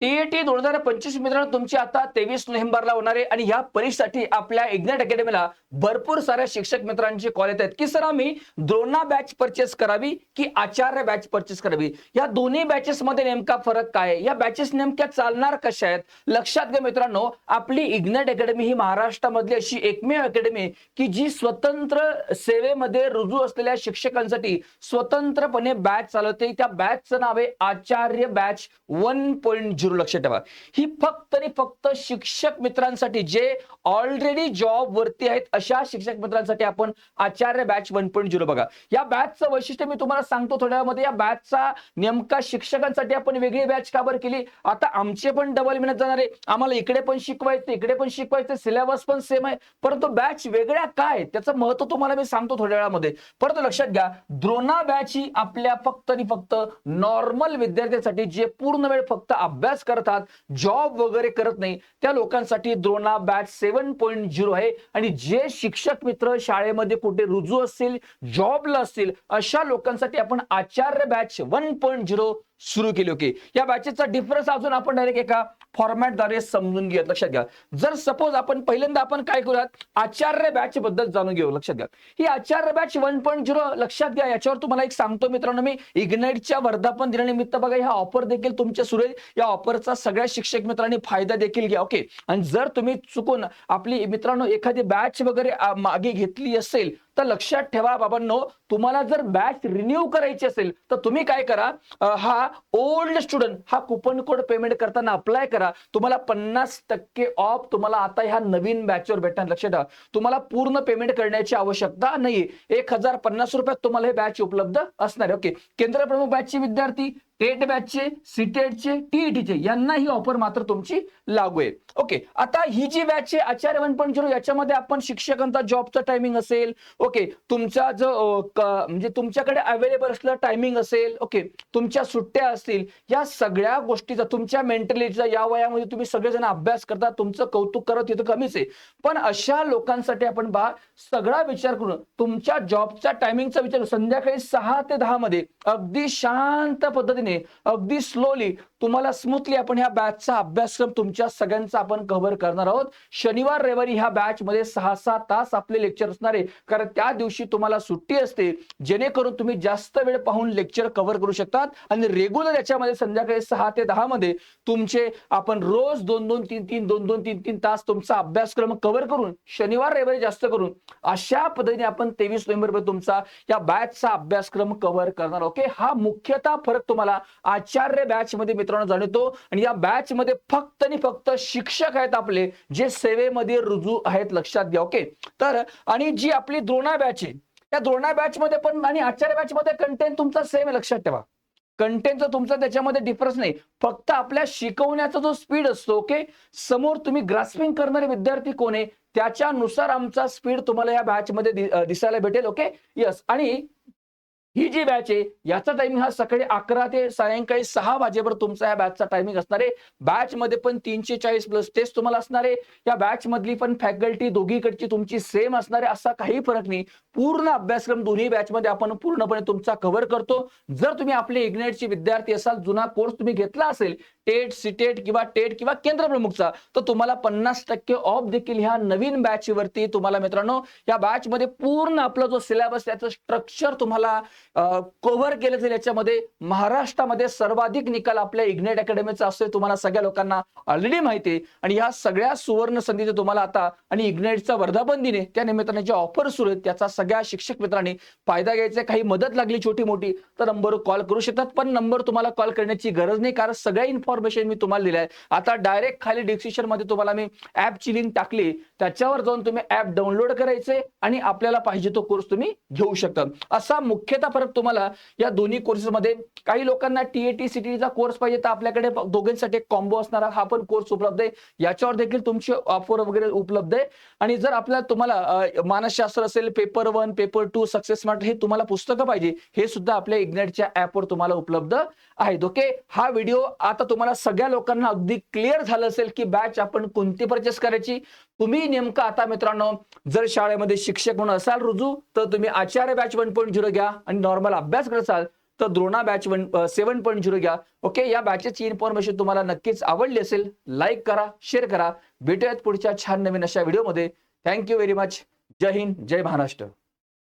TAT दोन हजार पंचवीस मित्रांनो तुमची आता तेवीस नोव्हेंबरला होणार आहे आणि या परीक्षेसाठी आपल्या इग्नाइट अकॅडमीला भरपूर साऱ्या शिक्षक मित्रांचे कॉल येत आहेत. की सर आम्ही द्रोणा बॅच परचेस करावी की आचार्य बॅच परचेस करावी? या दोन्ही बॅचेस मध्ये नेमका फरक काय आहे? या बॅचेस नेमक्या चालणार कशा आहेत? लक्षात घ्या मित्रांनो आपली इग्नेट अकॅडमी ही महाराष्ट्रामधली अशी एकमेव अकॅडमी की जी स्वतंत्र सेवेमध्ये रुजू असलेल्या शिक्षकांसाठी स्वतंत्रपणे बॅच चालवते. त्या बॅचचं नाव आहे Acharya batch one point zero लक्षात ठेवा. ही फक्त आणि फक्त शिक्षक मित्रांसाठी जे ऑलरेडी जॉब वरती आहेत अशा शिक्षक मित्रांसाठी आपण Acharya batch one point zero बघा. या बॅचचं वैशिष्ट्य मी तुम्हाला सांगतो थोड्या वेळामध्ये या बॅचचा नेमका शिक्षकांसाठी आपण वेगळी बॅच का बरं केली? आता आमचे पण डबल मिळत जाणार आहे. आम्हाला इकडे पण शिकवायचं इकडे पण शिकवायचं सिलेबस पण सेम आहे. परंतु बॅच वेगळ्या काय त्याचं महत्त्व तुम्हाला मी सांगतो थोड्या वेळामध्ये. परंतु लक्षात घ्या द्रोणा बॅच ही आपल्या फक्त आणि फक्त नॉर्मल विद्यार्थ्यांसाठी जे पूर्ण वेळ फक्त अभ्यास करतात जॉब वगैरे करत नाही त्या लोकांसाठी Drona batch seven point zero आहे. आणि जे शिक्षक मित्र शाळेमध्ये कुठे रुजू असतील जॉबला असतील अशा लोकांसाठी आपण Acharya batch one point zero सुरू केली ओके या बॅचेसचा डिफरन्स अजून आपण डायरेक्ट एका फॉर्मॅटद्वारे समजून घेऊयात. लक्षात घ्या. जर सपोज आपण पहिल्यांदा आपण काय करूयात? आचार्य बॅच बद्दल जाणून घेऊ लक्षात घ्या. ही Acharya batch one point zero लक्षात घ्या. याच्यावर तुम्हाला एक सांगतो मित्रांनो मी. इग्नाइटच्या वर्धापन दिनानिमित्त बघा ह्या ऑफर देखील तुमच्या सुरू या ऑफरचा सगळ्या शिक्षक मित्रांनी फायदा देखील घ्या ओके आणि जर तुम्ही चुकून आपली मित्रांनो एखादी बॅच वगैरे मागे घेतली असेल तर लक्षात ठेवा बाबांनो तुम्हाला जर बॅच रिन्यू करायची असेल तर तुम्ही काय करा हा ओल्ड स्टुडंट हा कुपन कोड पेमेंट करताना अप्लाय करा. तुम्हाला पन्नास टक्के ऑफ तुम्हाला आता ह्या नवीन बॅचवर भेटणार. लक्षात ठेवा. तुम्हाला पूर्ण पेमेंट करण्याची आवश्यकता नाही एक हजार पन्नास रुपयात तुम्हाला हे बॅच उपलब्ध असणार आहे. ओके केंद्र प्रमुख बॅचचे विद्यार्थी टेट बॅचचे सीटेटचे टीईटीचे यांना ही ऑफर मात्र तुमची लागू आहे. ओके आता ही जी बॅच आहे आचार्य वन पॉईंट झिरो याच्यामध्ये आपण शिक्षकांचा जॉबचा टायमिंग असेल ओके तुमचा जो म्हणजे तुमच्याकडे अवेलेबल असलं टायमिंग असेल ओके तुमच्या सुट्ट्या असतील या सगळ्या गोष्टीचा तुमच्या मेंटॅलिटीचा या वयामध्ये तुम्ही सगळेजण अभ्यास करता तुमचं कौतुक करत तिथं कमीच आहे. पण अशा लोकांसाठी आपण बा सगळा विचार करून तुमच्या जॉबच्या टायमिंगचा विचार संध्याकाळी सहा ते दहा मध्ये अगदी शांत पद्धतीने अगदी स्लोली तुम्हाला स्मूथली आपण ह्या बॅचचा अभ्यासक्रम तुमच्या सगळ्यांचा आपण कव्हर करणार आहोत. शनिवार रविवारी ह्या बॅच मध्ये सहा सहा तास आपले लेक्चर असणार आहे. कारण त्या दिवशी तुम्हाला सुट्टी असते. जेणेकरून तुम्ही जास्त वेळ पाहून लेक्चर कव्हर करू शकतात. आणि रेग्युलर याच्यामध्ये संध्याकाळी सहा ते दहा मध्ये तुमचे आपण रोज दोन दोन तीन तीन दोन दोन तीन तीन तास तुमचा अभ्यासक्रम कव्हर करून शनिवार रविवारी जास्त करून अशा पद्धतीने आपण तेवीस नोव्हेंबर तुमचा या बॅचचा अभ्यासक्रम कव्हर करणार ओके हा मुख्यतः फरक तुम्हाला आचार्य बॅच मध्ये मित्रांनो जाणवतो. आणि या बॅच मध्ये फक्त आणि फक्त शिक्षक आहेत आपले जे सेवेमध्ये रुजू आहेत लक्षात घ्या ओके तर आणि जी आपली द्रोणा बॅच आहे त्या द्रोणा बॅच मध्ये पण आणि आचार्य बॅच मध्ये कंटेंट तुमचा सेम आहे लक्षात ठेवा. कंटेंटचा तुमचा त्याच्यामध्ये डिफरन्स नाही. फक्त आपल्या शिकवण्याचा जो स्पीड असतो ओके समोर तुम्ही ग्रास्पिंग करणारे विद्यार्थी कोण आहे त्याच्यानुसार आमचा स्पीड तुम्हाला या बॅच मध्ये दिसायला भेटेल ओके यस आणि ही जी बॅच आहे याचा टायमिंग हा सकाळी अकरा ते सायंकाळी सहा वाजेपर्यंत तुमचा या बॅचचा टायमिंग असणार आहे. बॅच मध्ये पण तीनशे चाळीस प्लस टेस्ट तुम्हाला असणार आहे. या बॅच मधली पण फॅकल्टी दोघीकडची तुमची सेम असणार आहे असा काही फरक नाही. पूर्ण अभ्यासक्रम दोन्ही बॅच मध्ये आपण पूर्णपणे तुमचा कव्हर करतो. जर तुम्ही आपले इग्नेटचे विद्यार्थी असाल जुना कोर्स तुम्ही घेतला असेल टेट सिटेट किंवा टेट किंवा केंद्र प्रमुखचा. तर तुम्हाला पन्नास टक्के ऑफ देखील ह्या नवीन बॅच वरती तुम्हाला मित्रांनो या बॅच मध्ये पूर्ण आपला जो सिलेबस त्याचं स्ट्रक्चर तुम्हाला कव्हर केलं जाईल याच्यामध्ये. महाराष्ट्रामध्ये सर्वाधिक निकाल आपल्या इग्नेट अकॅडमीचा असतोय तुम्हाला सगळ्या लोकांना ऑलरेडी माहिती आहे. आणि या सगळ्या सुवर्ण संधीचे तुम्हाला आता आणि इग्नेटचा वर्धापन दिने त्या निमित्ताने जे ऑफर सुरू आहेत त्याचा सगळ्या शिक्षक मित्रांनी फायदा घ्यायचा. काही मदत लागली छोटी मोठी तर नंबर कॉल करू शकतात पण नंबर तुम्हाला कॉल करण्याची गरज नाही कारण सगळ्या इन्फॉर्मेशन मी तुम्हाला दिल्या. आहे आता डायरेक्ट खाली डिस्क्रिप्शनमध्ये तुम्हाला मी ऍपची लिंक टाकली. त्याच्यावर जाऊन तुम्ही ऍप डाउनलोड करायचे आणि आपल्याला पाहिजे तो कोर्स तुम्ही घेऊ शकता. असा मुख्यतः फरक तुम्हाला या दोन्ही कोर्सेसमध्ये काही लोकांना टीएटी सीटीचा कोर्स पाहिजे तर आपल्याकडे दोघांसाठी एक कॉम्बो असणारा हा पण कोर्स उपलब्ध आहे. याच्यावर देखील तुमची ऑफर वगैरे उपलब्ध आहे. आणि जर आपल्याला तुम्हाला मानसशास्त्र असेल paper one paper two Success Mart हे तुम्हाला पुस्तकं पाहिजे हे सुद्धा आपल्या इग्नेटच्या ऍपवर तुम्हाला उपलब्ध आहेत. ओके हा व्हिडिओ आता तुम्हाला सगळ्या लोकांना अगदी क्लिअर झालं असेल की बॅच आपण कोणती परचेस करायची? तुम्ही नेमकं आता मित्रांनो जर शाळेमध्ये शिक्षक म्हणून असाल रुजू तर तुम्ही Acharya batch one point zero घ्या आणि नॉर्मल अभ्यास करत असाल तर Drona batch one seven point zero घ्या. ओके या बॅचेसची इन्फॉर्मेशन तुम्हाला नक्कीच आवडली असेल लाईक करा शेअर करा. भेटूयात पुढच्या छान नवीन अशा व्हिडिओमध्ये थँक्यू व्हेरी मच जय हिंद जय महाराष्ट्र.